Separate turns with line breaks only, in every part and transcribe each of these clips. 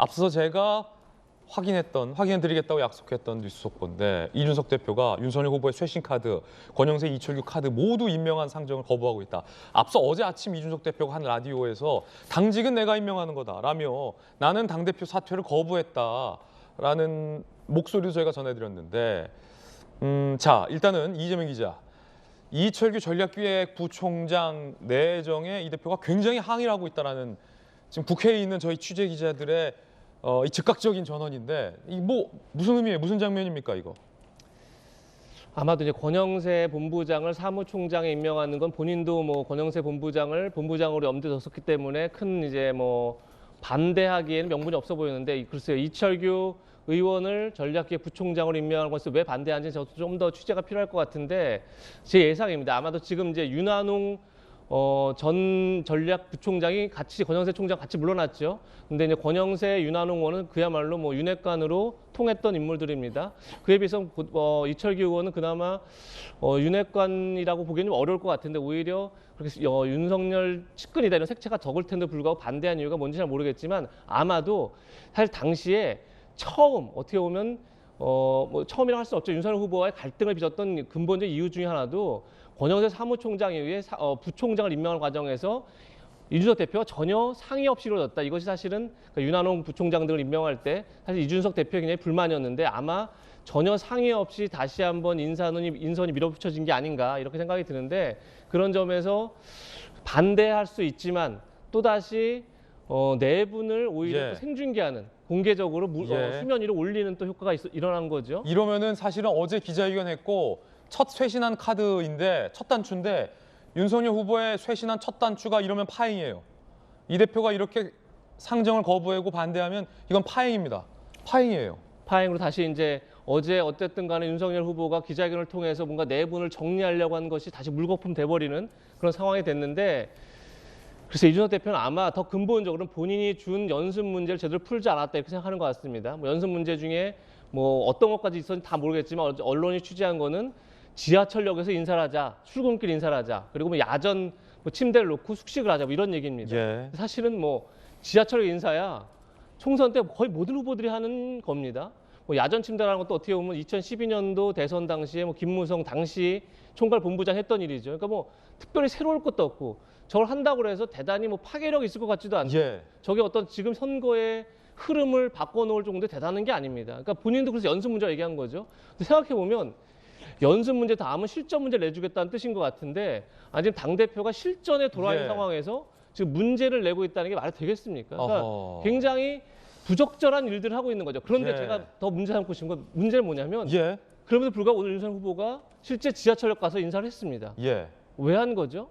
앞서 제가 확인했던 확인해 드리겠다고 약속했던 뉴스 속보인데 이준석 대표가 윤석열 후보의 쇄신 카드, 권영세, 이철규 카드 모두 임명한 상정을 거부하고 있다. 앞서 어제 아침 이준석 대표가 한 라디오에서 당직은 내가 임명하는 거다라며 나는 당 대표 사퇴를 거부했다라는 목소리도 저희가 전해드렸는데, 음, 자 일단은 이재명 기자. 이철규 전략기획부총장 내정에 이 대표가 굉장히 항의를 하고 있다라는 지금 국회에 있는 저희 취재 기자들의 어, 이 즉각적인 전언인데 이 뭐 무슨 의미예요? 무슨 장면입니까 이거?
아마도 이제 권영세 본부장을 사무총장에 임명하는 건 본인도 뭐 권영세 본부장을 본부장으로 염두에 뒀었기 때문에 큰 이제 뭐 반대하기에는 명분이 없어 보이는데 이- 글쎄요 이철규 의원을 전략기획 부총장으로 임명한 것을 왜 반대하는지 저도 좀 더 취재가 필요할 것 같은데 제 예상입니다. 아마도 지금 이제 윤한홍 어, 전 전략부총장이 같이 권영세 총장 같이 물러났죠. 근데 이제 권영세, 윤한홍 의원은 그야말로 뭐 윤핵관으로 통했던 인물들입니다. 그에 비해서 고- 어, 이철규 의원은 그나마 어, 윤핵관이라고 보기에는 좀 어려울 것 같은데 오히려 그렇게 어, 윤석열 측근이다 이런 색채가 적을 텐데 불구하고 반대한 이유가 뭔지 잘 모르겠지만 아마도 사실 당시에 처음 어떻게 보면 어, 뭐 처음이라 할 수 없죠. 윤석열 후보와의 갈등을 빚었던 근본적 이유 중에 하나도 권영세 사무총장에 의해 사- 어, 부총장을 임명하는 과정에서 이준석 대표가 전혀 상의 없이 이루어졌다. 이것이 사실은 그 윤한홍 부총장 등을 임명할 때 사실 이준석 대표의 굉장히 불만이었는데 아마 전혀 상의 없이 다시 한번 인선이 인선이 밀어붙여진 게 아닌가 이렇게 생각이 드는데 그런 점에서 반대할 수 있지만 또 다시 어, 내분을 오히려
예.
또 생중계하는 공개적으로 무- 어,
예.
수면 위로 올리는 또 효과가 있, 일어난 거죠.
이러면은 사실은 어제 기자회견했고 첫 쇄신한 카드인데 첫 단추인데 윤석열 후보의 쇄신한 첫 단추가 이러면 파행이에요. 이 대표가 이렇게 상정을 거부하고 반대하면 이건 파행입니다. 파행이에요.
파행으로 다시 이제 어제 어쨌든 간에 윤석열 후보가 기자회견을 통해서 뭔가 내분을 정리하려고 하는 것이 다시 물거품 돼버리는 그런 상황이 됐는데 그래서 이준석 대표는 아마 더 근본적으로는 본인이 준 연습 문제를 제대로 풀지 않았다 이렇게 생각하는 것 같습니다. 뭐 연습 문제 중에 뭐 어떤 것까지 있었는지 다 모르겠지만 언론이 취재한 거는 지하철역에서 인사를 하자, 출근길 인사를 하자, 그리고 뭐 야전 뭐 침대를 놓고 숙식을 하자 뭐 이런 얘기입니다.
예.
사실은 뭐 지하철 인사야 총선 때 거의 모든 후보들이 하는 겁니다. 뭐 야전 침대라는 것도 어떻게 보면 2012년도 대선 당시에 뭐 김무성 당시 총괄 본부장 했던 일이죠. 그러니까 뭐 특별히 새로울 것도 없고 저걸 한다고 해서 대단히 뭐 파괴력 있을 것 같지도 않고
예.
저게 어떤 지금 선거의 흐름을 바꿔놓을 정도의 대단한 게 아닙니다. 그러니까 본인도 그래서 연습 문제 얘기한 거죠. 생각해 보면 연습 문제 다음은 실전 문제를 내주겠다는 뜻인 것 같은데 아 지금 당 대표가 실전에 돌아와 있는
예.
상황에서 지금 문제를 내고 있다는 게 말이 되겠습니까? 그러니까
어허.
굉장히 부적절한 일들을 하고 있는 거죠. 그런데
예.
제가 더 문제 삼고 싶은 건 문제는 뭐냐면
예.
그럼에도 불구하고 오늘 윤석열 후보가 실제 지하철역 가서 인사를 했습니다.
예.
왜한 거죠?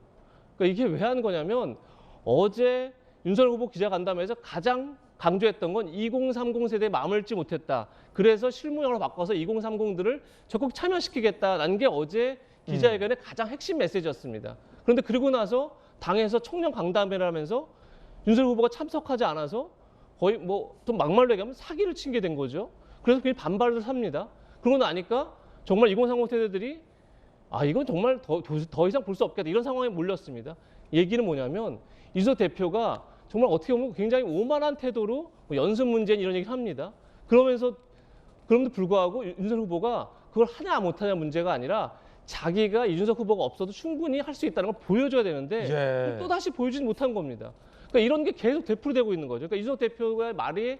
그러니까 이게 왜 한 거냐면 어제 윤석열 후보 기자 간담회에서 가장 강조했던 건 2030 세대에 마음을 지 못했다. 그래서 실무형으로 바꿔서 2030들을 적극 참여시키겠다라는 게 어제 기자회견의 가장 핵심 메시지였습니다. 그런데 그러고 나서 당에서 청년 강담회를 하면서 윤석열 후보가 참석하지 않아서 거의 뭐또 막말로 얘기하면 사기를 친 게 된 거죠. 그래서 그게 반발을 삽니다. 그러고 나니까 정말 2030 세대들이 아 이건 정말 더, 더- 더 이상 볼 수 없겠다 이런 상황에 몰렸습니다. 얘기는 뭐냐면 이준석 대표가 정말 어떻게 보면 굉장히 오만한 태도로 뭐 연습 문제는 이런 얘기를 합니다. 그러면서 그럼에도 불구하고 윤- 윤석열 후보가 그걸 하냐 못하냐 문제가 아니라 자기가 이준석 후보가 없어도 충분히 할 수 있다는 걸 보여줘야 되는데
예.
또 다시 보여주지 못한 겁니다. 그러니까 이런 게 계속 되풀이되고 있는 거죠. 그러니까 이준석 대표의 말이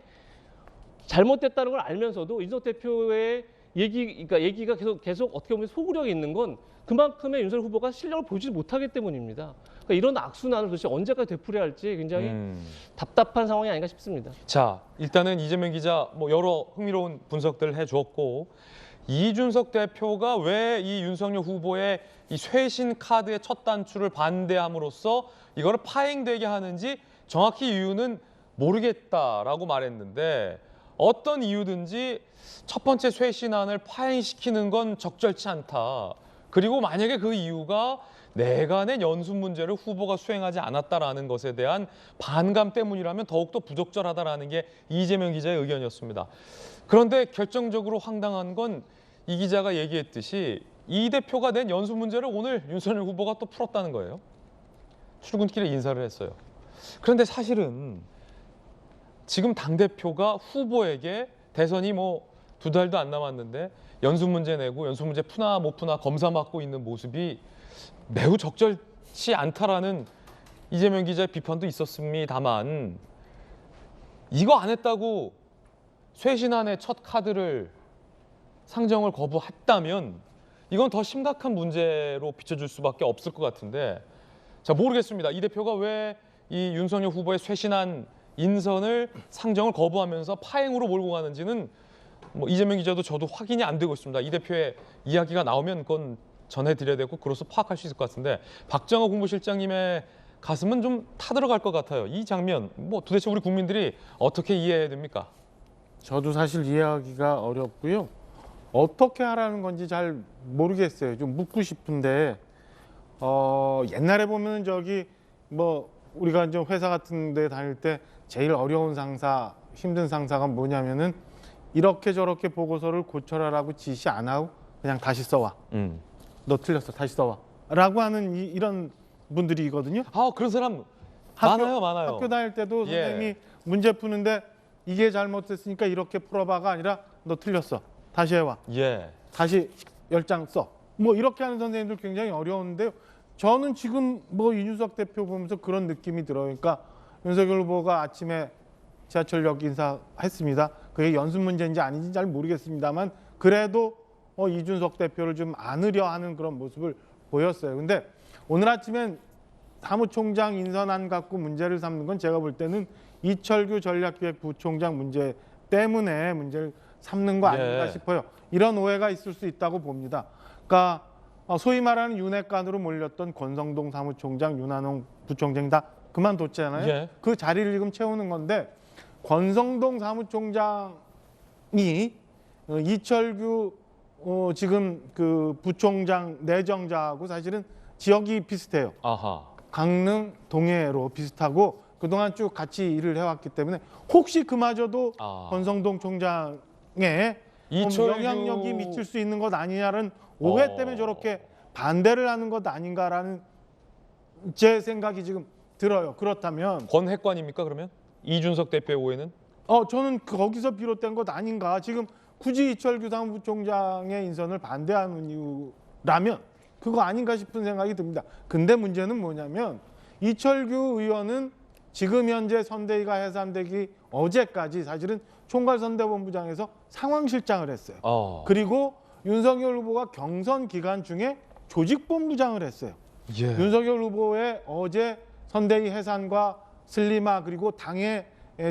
잘못됐다는 걸 알면서도 이준석 대표의 얘기, 그러니까 얘기가 계속 계속 어떻게 보면 소구력이 있는 건 그만큼의 윤석열 후보가 실력을 보여주지 못하기 때문입니다. 그러니까 이런 악순환을 도대체 언제까지 되풀이할지 굉장히
음.
답답한 상황이 아닌가 싶습니다.
자, 일단은 이재명 기자 뭐 여러 흥미로운 분석들을 해주었고 이준석 대표가 왜 이 윤석열 후보의 이 쇄신 카드의 첫 단추를 반대함으로써 이거를 파행되게 하는지 정확히 이유는 모르겠다라고 말했는데 어떤 이유든지 첫 번째 쇄신안을 파행시키는 건 적절치 않다. 그리고 만약에 그 이유가 낸 연습 문제를 후보가 수행하지 않았다라는 것에 대한 반감 때문이라면 더욱더 부적절하다라는 게 이재명 기자의 의견이었습니다. 그런데 결정적으로 황당한 건 이 기자가 얘기했듯이 이 대표가 낸 연습 문제를 오늘 윤석열 후보가 또 풀었다는 거예요. 출근길에 인사를 했어요. 그런데 사실은 지금 당 대표가 후보에게 대선이 뭐 두 달도 안 남았는데 연수 문제 내고 연수 문제 푸나 못 푸나 검사 맡고 있는 모습이 매우 적절치 않다라는 이재명 기자의 비판도 있었습니다만 이거 안 했다고 쇄신안의 첫 카드를 상정을 거부했다면 이건 더 심각한 문제로 비춰줄 수밖에 없을 것 같은데 자 모르겠습니다. 이 대표가 왜 이 윤석열 후보의 쇄신안 인선을 상정을 거부하면서 파행으로 몰고 가는지는 뭐 이재명 기자도 저도 확인이 안 되고 있습니다. 이 대표의 이야기가 나오면 그건 전해드려야 되고 그로서 파악할 수 있을 것 같은데 박정호 국무실장님의 가슴은 좀 타들어갈 것 같아요. 이 장면 뭐 도대체 우리 국민들이 어떻게 이해해야 됩니까?
저도 사실 이해하기가 어렵고요. 어떻게 하라는 건지 잘 모르겠어요. 좀 묻고 싶은데 어, 옛날에 보면 저기 뭐 우리가 좀 회사 같은 데 다닐 때 제일 어려운 상사, 힘든 상사가 뭐냐면은 이렇게 저렇게 보고서를 고쳐라라고 지시 안 하고 그냥 다시 써와.
음.
너 틀렸어. 다시 써와. 라고 하는 이, 이런 분들이거든요.
아 그런 사람
학교-
많아요, 많아요.
학교 다닐 때도
예.
선생님이 문제 푸는데 이게 잘못됐으니까 이렇게 풀어봐가 아니라 너 틀렸어. 다시 해와.
예.
다시 열 장 써. 뭐 이렇게 하는 선생님들 굉장히 어려운데요. 저는 지금 뭐 이준석 대표 보면서 그런 느낌이 들어요. 그러니까 윤석열 후보가 아침에 지하철역 인사했습니다. 그게 연습 문제인지 아닌지 잘 모르겠습니다만 그래도 어, 이준석 대표를 좀 안으려 하는 그런 모습을 보였어요. 근데 오늘 아침엔 사무총장 인선안 갖고 문제를 삼는 건 제가 볼 때는 이철규 전략기획 부총장 문제 때문에 문제를 삼는 거 아닌가
예.
싶어요. 이런 오해가 있을 수 있다고 봅니다. 그러니까 어, 소위 말하는 윤핵관으로 몰렸던 권성동 사무총장, 윤한홍 부총장 다 그만뒀잖아요.
예.
그 자리를 지금 채우는 건데 권성동 사무총장이 어, 이철규 어, 지금 그 부총장 내정자하고 사실은 지역이 비슷해요.
아하.
강릉 동해로 비슷하고 그동안 쭉 같이 일을 해왔기 때문에 혹시 그마저도
아.
권성동 총장의
이철규-
영향력이 미칠 수 있는 것 아니냐는 오해
어.
때문에 저렇게 반대를 하는 것 아닌가라는 제 생각이 지금 들어요. 그렇다면
권핵관입니까 그러면? 이준석 대표의 오해는?
어 저는 거기서 비롯된 것 아닌가. 지금 굳이 이철규 사무부총장의 인선을 반대하는 이유라면 그거 아닌가 싶은 생각이 듭니다. 근데 문제는 뭐냐면 이철규 의원은 지금 현재 선대위가 해산되기 어제까지 사실은 총괄선대본부장에서 상황실장을 했어요.
아.
그리고 윤석열 후보가 경선 기간 중에 조직본부장을 했어요.
예.
윤석열 후보의 어제 선대위 해산과 슬림화 그리고 당의 에,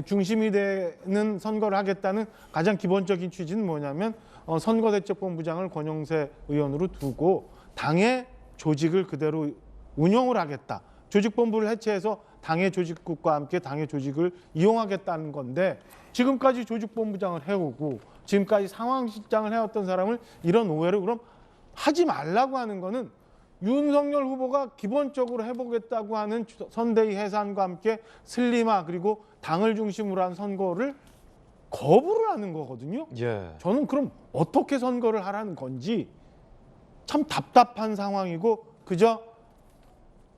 중심이 되는 선거를 하겠다는 가장 기본적인 취지는 뭐냐면 어, 선거대책본부장을 권영세 의원으로 두고 당의 조직을 그대로 운영을 하겠다. 조직본부를 해체해서 당의 조직국과 함께 당의 조직을 이용하겠다는 건데 지금까지 조직본부장을 해오고 지금까지 상황실장을 해왔던 사람을 이런 오해를 그럼 하지 말라고 하는 거는 윤석열 후보가 기본적으로 해보겠다고 하는 선대위 해산과 함께 슬림화 그리고 당을 중심으로 한 선거를 거부를 하는 거거든요.
예.
저는 그럼 어떻게 선거를 하라는 건지 참 답답한 상황이고 그저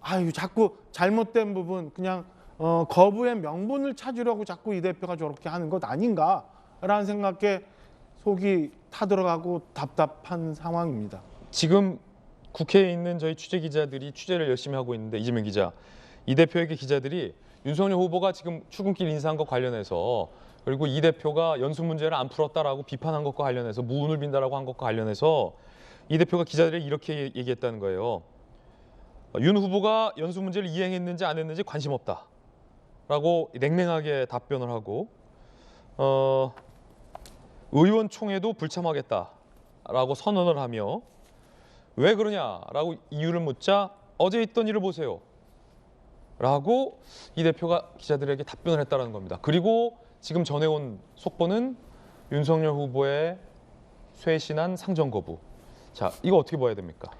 아유 자꾸 잘못된 부분 그냥 어, 거부의 명분을 찾으려고 자꾸 이 대표가 저렇게 하는 것 아닌가라는 생각에 속이 타들어가고 답답한 상황입니다.
지금 국회에 있는 저희 취재 기자들이 취재를 열심히 하고 있는데 이재명 기자, 이 대표에게 기자들이 윤석열 후보가 지금 출근길 인사한 것 관련해서 그리고 이 대표가 연수 문제를 안 풀었다라고 비판한 것과 관련해서 무운을 빈다라고 한 것과 관련해서 이 대표가 기자들에게 이렇게 얘기했다는 거예요. 윤 후보가 연수 문제를 이행했는지 안 했는지 관심 없다 라고 냉랭하게 답변을 하고 어, 의원총회도 불참하겠다라고 선언을 하며 왜 그러냐라고 이유를 묻자 어제 있던 일을 보세요. 라고 이 대표가 기자들에게 답변을 했다는 겁니다. 그리고 지금 전해온 속보는 윤석열 후보의 쇄신한 상정 거부. 자, 이거 어떻게 봐야 됩니까?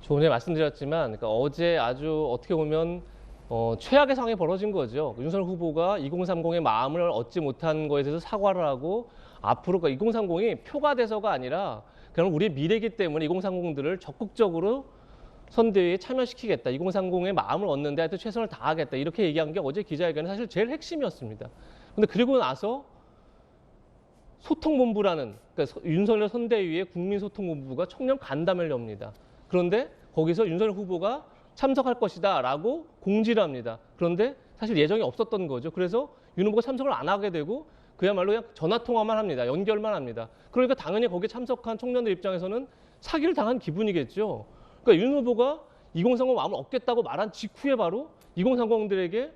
전에 말씀드렸지만 그러니까 어제 아주 어떻게 보면 어, 최악의 상황이 벌어진 거죠. 윤석열 후보가 2030의 마음을 얻지 못한 거에 대해서 사과를 하고 앞으로 그 2030이 표가 돼서가 아니라 그냥 우리의 미래이기 때문에 2030들을 적극적으로 선대위에 참여시키겠다. 2030의 마음을 얻는데 하여튼 최선을 다하겠다. 이렇게 얘기한 게 어제 기자회견의 사실 제일 핵심이었습니다. 근데 그리고 나서 소통본부라는 그러니까 서- 윤석열 선대위의 국민소통본부가 청년 간담회를 엽니다. 그런데 거기서 윤석열 후보가 참석할 것이다 라고 공지를 합니다. 그런데 사실 예정이 없었던 거죠. 그래서 윤 후보가 참석을 안 하게 되고 그야말로 그냥 전화 통화만 합니다. 연결만 합니다. 그러니까 당연히 거기에 참석한 청년들 입장에서는 사기를 당한 기분이겠죠. 그러니까 윤 후보가 2030 마음을 얻겠다고 말한 직후에 바로 2030들에게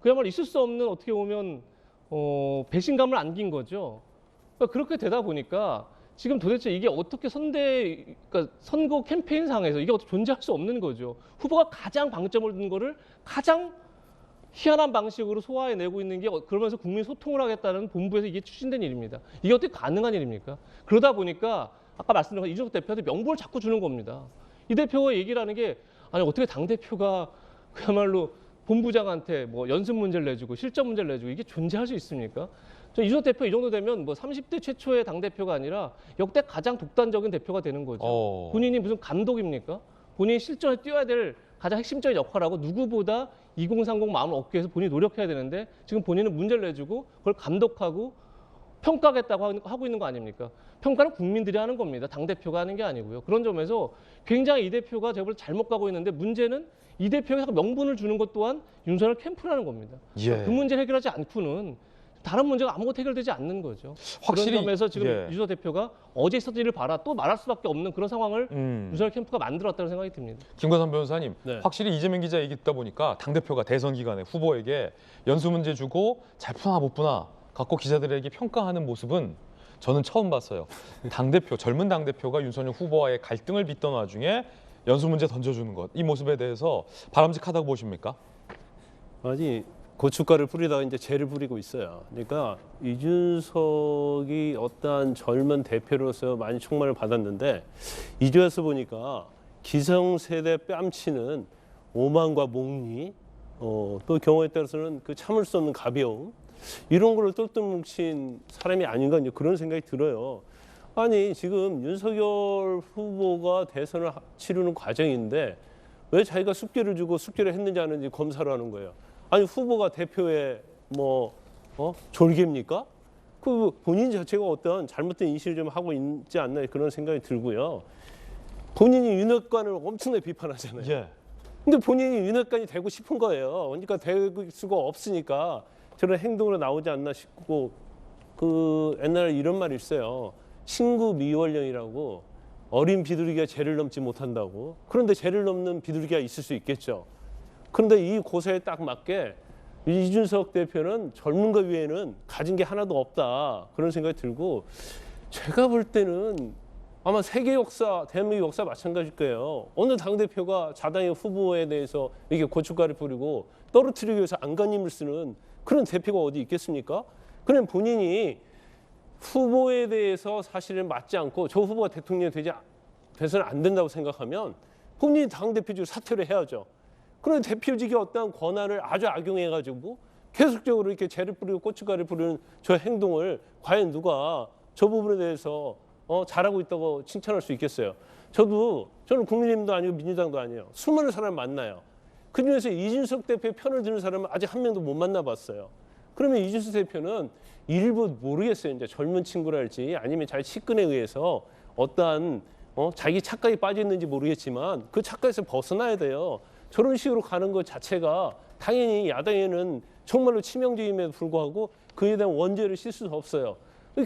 그야말로 있을 수 없는 어떻게 보면 어, 배신감을 안긴 거죠. 그러니까 그렇게 되다 보니까 지금 도대체 이게 어떻게 선대 그러니까 선거 캠페인 상에서 이게 어떻게 존재할 수 없는 거죠. 후보가 가장 방점을 둔 거를 가장 희한한 방식으로 소화해내고 있는 게 어- 그러면서 국민 소통을 하겠다는 본부에서 이게 추진된 일입니다. 이게 어떻게 가능한 일입니까? 그러다 보니까 아까 말씀드린 이준석 대표한테 명분을 자꾸 주는 겁니다. 이 대표가 얘기를 하는 게 아니 어떻게 당 대표가 그야말로 본부장한테 뭐 연습 문제를 내주고 실전 문제를 내주고 이게 존재할 수 있습니까? 저 이준석 대표 이 정도 되면 뭐 30대 최초의 당 대표가 아니라 역대 가장 독단적인 대표가 되는 거죠.
어.
본인이 무슨 감독입니까? 본인이 실전에 뛰어야 될 가장 핵심적인 역할하고 누구보다 2030 마음을 얻기 위해서 본인이 노력해야 되는데 지금 본인은 문제를 내주고 그걸 감독하고 평가하겠다고 하고 있는 거 아닙니까? 평가는 국민들이 하는 겁니다. 당 대표가 하는 게 아니고요. 그런 점에서 굉장히 이 대표가 제가 볼 잘못 가고 있는데 문제는 이 대표가 명분을 주는 것 또한 윤석열 캠프라는 겁니다.
예.
그 문제를 해결하지 않고는 다른 문제가 아무것도 해결되지 않는 거죠.
확실히
그런 점에서 지금
예.
유석 대표가 어제 있었던 일을 봐라 또 말할 수밖에 없는 그런 상황을
음.
윤석열 캠프가 만들었다는 생각이 듭니다.
김건삼 변호사님,
네.
확실히 이재명 기자 얘기 듣다 보니까 당 대표가 대선 기간에 후보에게 연수 문제 주고 잘 푸나 못 푸나 갖고 기자들에게 평가하는 모습은 저는 처음 봤어요. 당 대표 젊은 당 대표가 윤석열 후보와의 갈등을 빚던 와중에 연수 문제 던져주는 것 이 모습에 대해서 바람직하다고 보십니까?
아니 고춧가루 뿌리다가 이제 죄를 뿌리고 있어요. 그러니까 이준석이 어떠한 젊은 대표로서 많이 총망을 받았는데 이제 와서 보니까 기성세대 뺨치는 오만과 몽리, 어, 또 경우에 따라서는 그 참을 수 없는 가벼움 이런 거를 똘똘 뭉친 사람이 아닌가 이제 그런 생각이 들어요. 아니 지금 윤석열 후보가 대선을 하- 치르는 과정인데 왜 자기가 숙제를 주고 숙제를 했는지 안 했는지 검사를 하는 거예요. 아니 후보가 대표의 뭐 어? 졸개입니까? 그 본인 자체가 어떤 잘못된 인식을 좀 하고 있지 않나 그런 생각이 들고요. 본인이 윤핵관을 엄청나게 비판하잖아요.
예.
근데 본인이 윤핵관이 되고 싶은 거예요. 그러니까 될 수가 없으니까 저런 행동으로 나오지 않나 싶고 그 옛날에 이런 말이 있어요. 신구 미월령이라고 어린 비둘기가 죄를 넘지 못한다고. 그런데 죄를 넘는 비둘기가 있을 수 있겠죠. 그런데 이 고사에 딱 맞게 이준석 대표는 젊은 것 외에는 가진 게 하나도 없다. 그런 생각이 들고 제가 볼 때는 아마 세계 역사, 대한민국 역사 마찬가지일 거예요. 어느 당 대표가 자당의 후보에 대해서 이렇게 고춧가루 뿌리고 떨어뜨리기 위해서 안간힘을 쓰는 그런 대표가 어디 있겠습니까? 그냥 본인이 후보에 대해서 사실은 맞지 않고 저 후보가 대통령이 되지 않- 돼서는 안 된다고 생각하면 본인이 당 대표직 사퇴를 해야죠. 그런 대표직의 어떠한 권한을 아주 악용해가지고 계속적으로 이렇게 죄를 뿌리고 고춧가루 뿌리는 저 행동을 과연 누가 저 부분에 대해서 어, 잘하고 있다고 칭찬할 수 있겠어요. 저도 저는 국민의힘도 아니고 민주당도 아니에요. 수많은 사람 만나요. 그 중에서 이준석 대표 편을 드는 사람은 아직 한 명도 못 만나봤어요. 그러면 이준석 대표는 일부 모르겠어요. 이제 젊은 친구랄지 아니면 자기 측근에 의해서 어떠한 어, 자기 착각이 빠져 있는지 모르겠지만 그 착각에서 벗어나야 돼요. 저런 식으로 가는 것 자체가 당연히 야당에는 정말로 치명적임에도 불구하고 그에 대한 원죄를 씻을 수 없어요.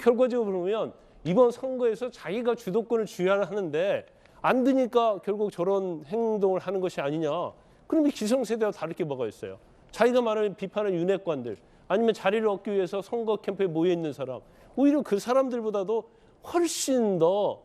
결과적으로 보면 이번 선거에서 자기가 주도권을 쥐하는데 안 되니까 결국 저런 행동을 하는 것이 아니냐. 그러면 기성세대와 다를 게 뭐가 있어요? 자기가 말하는 비판하는 윤핵관들 아니면 자리를 얻기 위해서 선거 캠프에 모여 있는 사람 오히려 그 사람들보다도 훨씬 더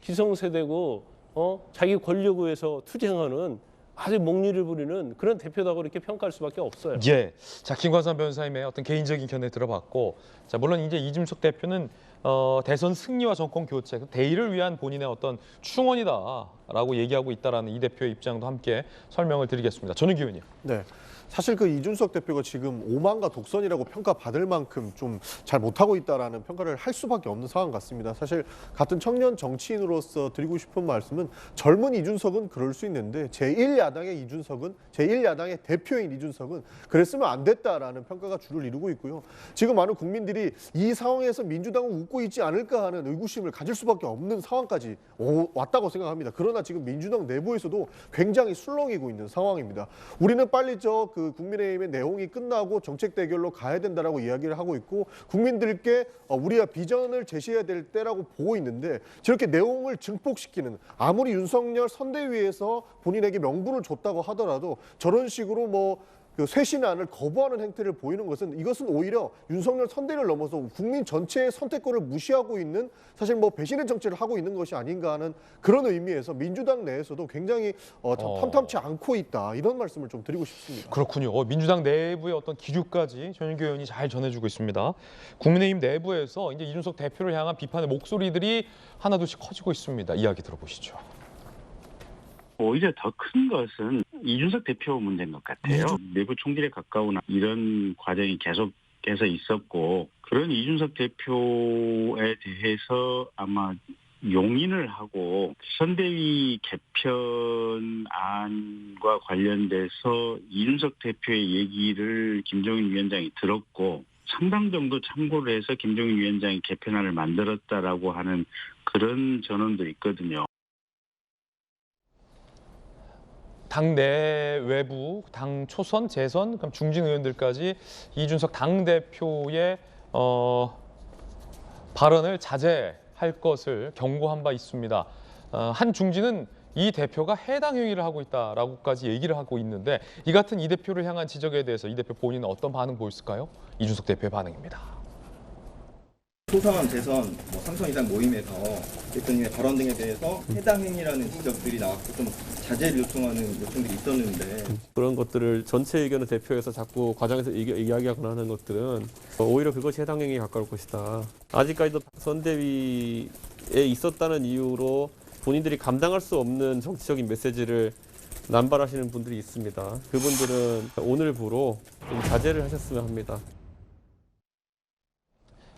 기성세대고 어? 자기 권력을 위해서 투쟁하는 아주 목리를 부리는 그런 대표다고 이렇게 평가할 수밖에 없어요.
예. 자, 김관삼 변호사님의 어떤 개인적인 견해 들어봤고, 자, 물론 이제 이준석 대표는 어, 대선 승리와 정권 교체, 그 대의를 위한 본인의 어떤 충원이다라고 얘기하고 있다라는 이 대표의 입장도 함께 설명을 드리겠습니다. 전은기 의원님.
네.
사실 그 이준석 대표가 지금 오만과 독선이라고 평가받을 만큼 좀 잘 못하고 있다라는 평가를 할 수밖에 없는 상황 같습니다. 사실 같은 청년 정치인으로서 드리고 싶은 말씀은 젊은 이준석은 그럴 수 있는데 제1야당의 이준석은 제1야당의 대표인 이준석은 그랬으면 안 됐다라는 평가가 주를 이루고 있고요. 지금 많은 국민들이 이 상황에서 민주당은 웃고 있지 않을까 하는 의구심을 가질 수밖에 없는 상황까지 오- 왔다고 생각합니다. 그러나 지금 민주당 내부에서도 굉장히 술렁이고 있는 상황입니다. 우리는 빨리 저그 국민의힘의 내용이 끝나고 정책 대결로 가야 된다라고 이야기를 하고 있고 국민들께 어, 우리가 비전을 제시해야 될 때라고 보고 있는데 저렇게 내용을 증폭시키는 아무리 윤석열 선대위에서 본인에게 명분을 줬다고 하더라도 저런 식으로 뭐 그 쇄신안을 거부하는 행태를 보이는 것은 이것은 오히려 윤석열 선대를 넘어서 국민 전체의 선택권을 무시하고 있는 사실 뭐 배신의 정치를 하고 있는 것이 아닌가 하는 그런 의미에서 민주당 내에서도 굉장히 어, 참
어.
탐탐치 않고 있다 이런 말씀을 좀 드리고 싶습니다.
그렇군요. 어, 민주당 내부의 어떤 기류까지 전현규 의원이 잘 전해주고 있습니다. 국민의힘 내부에서 이제 이준석 대표를 향한 비판의 목소리들이 하나둘씩 커지고 있습니다. 이야기 들어보시죠.
오히려 더 큰 것은 이준석 대표 문제인 것 같아요. 내부 총질에 가까운 이런 과정이 계속해서 있었고 그런 이준석 대표에 대해서 아마 용인을 하고 선대위 개편안과 관련돼서 이준석 대표의 얘기를 김종인 위원장이 들었고 상당 정도 참고를 해서 김종인 위원장이 개편안을 만들었다라고 하는 그런 전언도 있거든요.
당 내 외부, 당 초선, 재선, 그럼 중진 의원들까지 이준석 당 대표의 어, 발언을 자제할 것을 경고한 바 있습니다. 어, 한 중진은 이 대표가 해당 행위를 하고 있다라고까지 얘기를 하고 있는데 이 같은 이 대표를 향한 지적에 대해서 이 대표 본인은 어떤 반응 보였을까요? 이준석 대표의 반응입니다.
소상한 재선 뭐 3선 이상 모임에서 대표님의 발언 등에 대해서 해당 행위라는 지적들이 나왔고 좀 자제를 요청하는 요청들이 있었는데
그런 것들을 전체 의견을 대표해서 자꾸 과장해서 얘기, 이야기하거나 하는 것들은 오히려 그것이 해당 행위에 가까울 것이다. 아직까지도 선대위에 있었다는 이유로 본인들이 감당할 수 없는 정치적인 메시지를 남발하시는 분들이 있습니다. 그분들은 오늘부로 좀 자제를 하셨으면 합니다.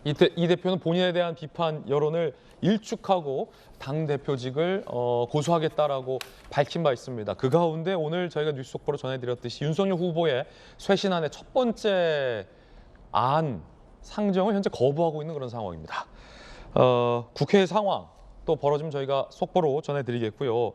이, 대, 이 대표는 본인에 대한 비판 여론을 일축하고 당 대표직을 어, 고수하겠다라고 밝힌 바 있습니다. 그 가운데 오늘 저희가 뉴스 속보로 전해드렸듯이 윤석열 후보의 쇄신안의 첫 번째 안 상정을 현재 거부하고 있는 그런 상황입니다. 어, 국회 상황 또 벌어지면 저희가 속보로 전해드리겠고요.